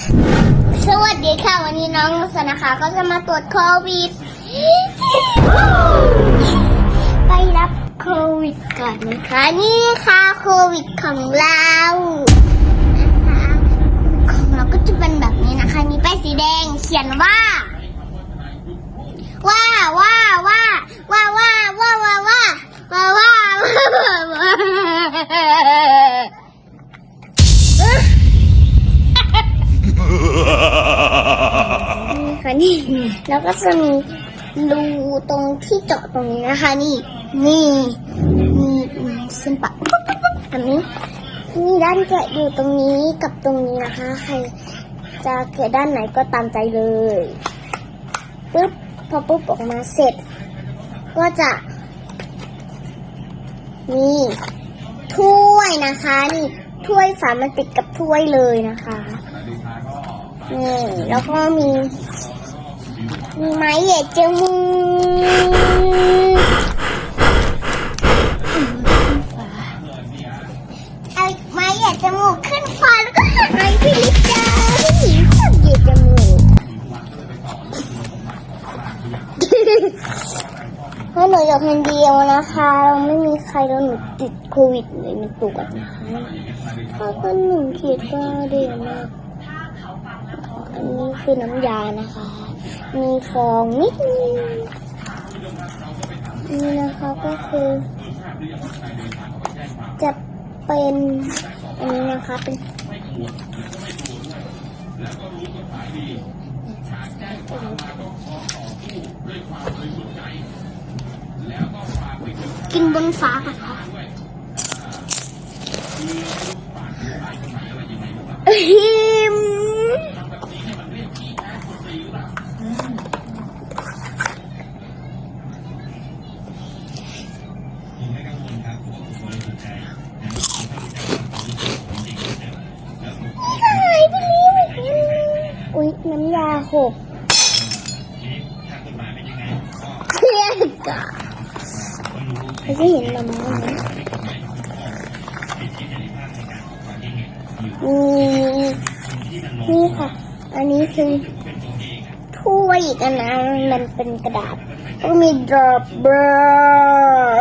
สวัสดีค่ะ วันนี้น้องสนะคะก็จะมาตรวจโควิด ไปรับโควิดก่อนนะคะ นี่ค่ะโควิดของเรานะคะของเราก็จะเป็นแบบนี้นะคะ มีป้ายสีแดงเขียนว่า ว่าว่าว่าว่าว่าว่าว่าว่าว่าว่า นี่ แล้วก็จะมีรูตรงที่เจาะตรงนี้นะคะ นี่ นี่นี่เส้นปะปุ๊บปุ๊บปุ๊บแบบนี้นี่ด้านแกะอยู่ตรงนี้กับตรงนี้นะคะ ใครจะแกะด้านไหนก็ตามใจเลยปุ๊บพอปุ๊บออกมาเสร็จ ก็จะนี่ถ้วยนะคะ นี่ถ้วยฝามันติดกับถ้วยเลยนะคะนี่แล้วก็มี มีไม้เหยียดจมูกเอาไม้เหยียดจมูกขึ้นฟ้าแล้วก็หันไปพี่ลิจ้าพี่หมีคนเหยียดจมูกเพราะหนูอยู่คนเดียวนะคะ เราไม่มีใครแล้วหนูติดโควิดเลยมันตรวจนะคะข้าวต้นหนึ่งขีดก็ดีมากอันนี้คือน้ำยานะคะ มีฟองนิดนึงนี่นะคะก็คือ จะเป็นอันนี้นะคะเป็นกินบนฟ้าก่อนค่ะฮิม เครียดก่ะไม่ได้เห็นมาม่าไหมนี่นี่ค่ะ อันนี้คือถ้วยอีกอันนะมันเป็นกระดาษก็มีดรอปเบอร์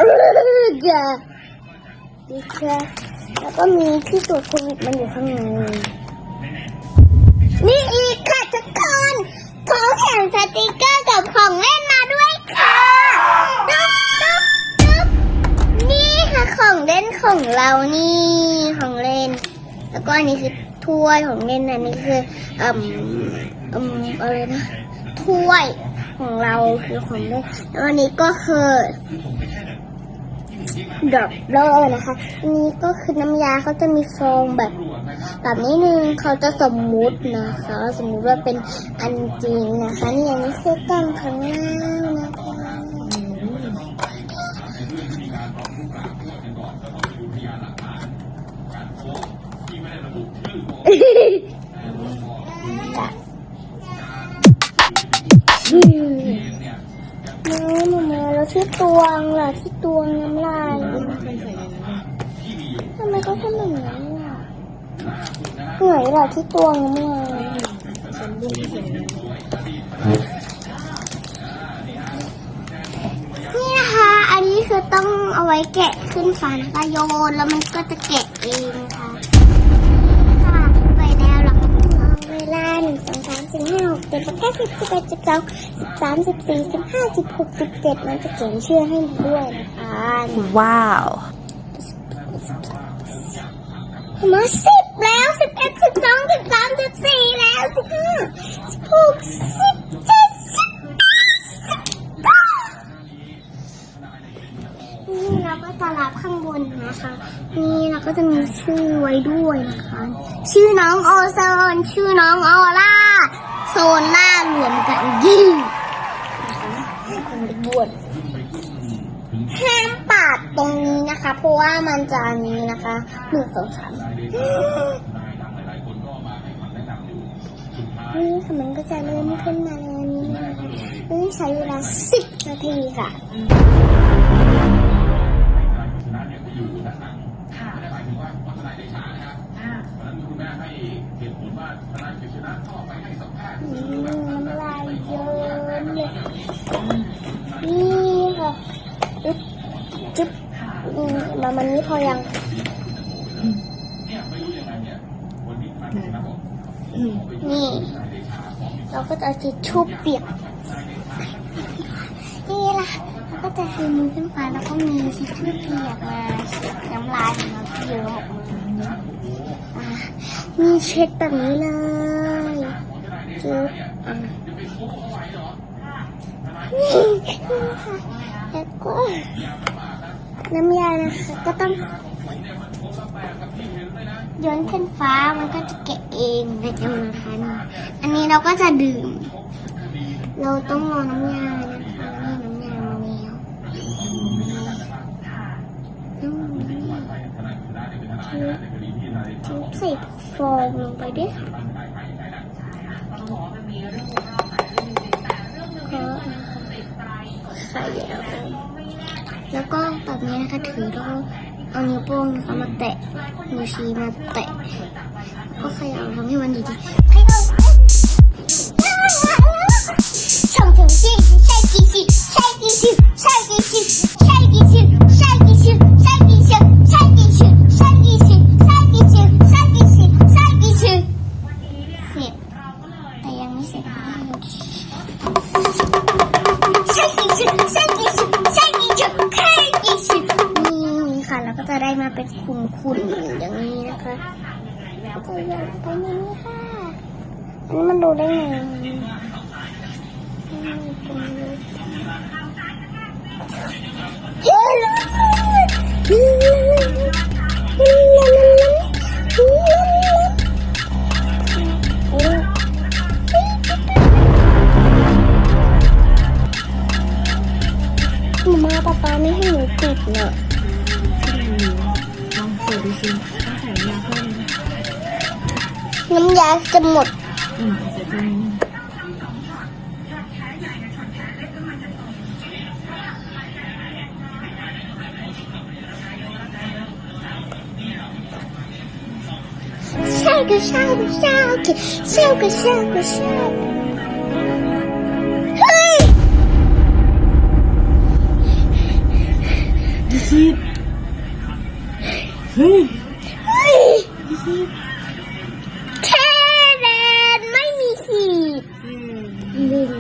ดีค่ะแล้วก็มีที่ตรวจโควิดมันอยู่ข้างในนี่อี เขาแถมสติกเกอร์กับของเล่นมาด้วยค่ะตึ๊บตึ๊บตึ๊บนี่ค่ะของเล่นของเรานี่ของเล่น แล้วก็อันนี้คือถ้วยของเล่นอันนี้คืออืมอืมอะไรนะถ้วยของเราคือของเล่นแล้วอันนี้ก็คือดรอปเลอร์นะคะอันนี้ก็คือน้ำยาเขาจะมีฟองแบบ แบบนี้นึงเขาจะสมมุตินะคะ สมมุติว่าเป็นอันจริงนะคะนี่อันนี้คือกล้องข้างล่านะคะน้องหนูมาแล้วที่ตวงล่ะที่ตวงน้ำลายทำไมเขาทำแบบนั้น เหนื่อยเหรอที่ตัวงเมื่อนี่นะคะ อันนี้คือต้องเอาไว้แกะขึ้นฝาแล้วก็โยนแล้วมันก็จะแกะเองค่ะค่ะไปแล้วเราก็ต้องเวลาหนึ่งสองสามสี่ห้าหกเจ็ดแปดสิบสิบเอ็ดสิบสองสิบสามสิบสี่สิบห้าสิบหกสิบเจ็ดมันจะเขียนชื่อให้ด้วยนะคะ Wow. มาสิบแล้วสิบเอ็ดสิบสองสิบสามสิบสี่แล้วสิบห้าสิบหกสิบเจ็ดสิบแปดสิบเก้านี่เราก็จะรับข้างบนนะคะ นี่เราก็จะมีชื่อไว้ด้วยนะคะ ชื่อน้องโอโซนชื่อน้องออร่าโซนล่ารวมกันยี่คนบวชห้ามปา ตรงนี้นะคะ เพราะว่ามันจะอันนี้นะคะหนึ่งสองสามนี่ค่ะมันก็จะเริ่มขึ้นมาแล้วนี้นะคะนี่ใช้เวลาสิบนาทีค่ะน้ำลายเยอะเลยนี่ค่ะ จุ๊บจุ๊บอืมมามันนี้พอยังอืมนี่ เราก็จะเอาทิชชู่เปียกนี่ล่ะเราก็จะคือมือขึ้นฟ้าแล้วก็มีทิชชู่เปียกมาเช็ดน้ำลายของเราที่เยอะออกมาอะมีเช็ดแบบนี้เลยจุ๊บอะนี่ค่ะแล้วก็ น้ำยานะคะก็ต้องโยนขึ้นฟ้ามันก็จะแกะเองนะคะนะคะอันนี้เราก็จะดื่ม เราต้องรอน้ำยานะคะนี่น้ำยามาแล้วต้องรอน้ำยาจุ๊บใส่ฟองลงไปด้วย แล้วก็แบบนี้นะคะถือแล้วก็เอานิ้วโป้งนะคะมาแตะนื้วชีมาแตะ ก็ขยับทำให้มันดีดีขยัส่งถึงที่ใช่กี่สิใช่กี่สิใช่กี่สิใช่กี่สิ เป็นคุณๆอย่างนี้นะคะก็จะหยอดไปในนี้ค่ะอันนี้มันดูได้ไงห องเปิดดูสิต้องใส่ยาเพิ่มนะ น้ำยาจะหมด อืมใส่ตัวนี้ 下个下个下个下个下个下个， แค่แดนไม่มีขีดหนึ่ง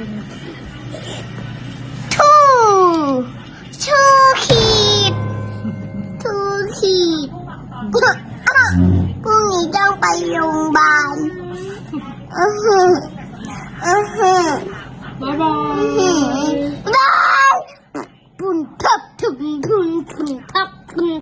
ทูชูขีดทูขีดพรุ่งนี้ต้องไปโรงพยาบาลอือหืออือหือบ๊ายบายได้ปุ่นพับถุงพุนพุนพับพุน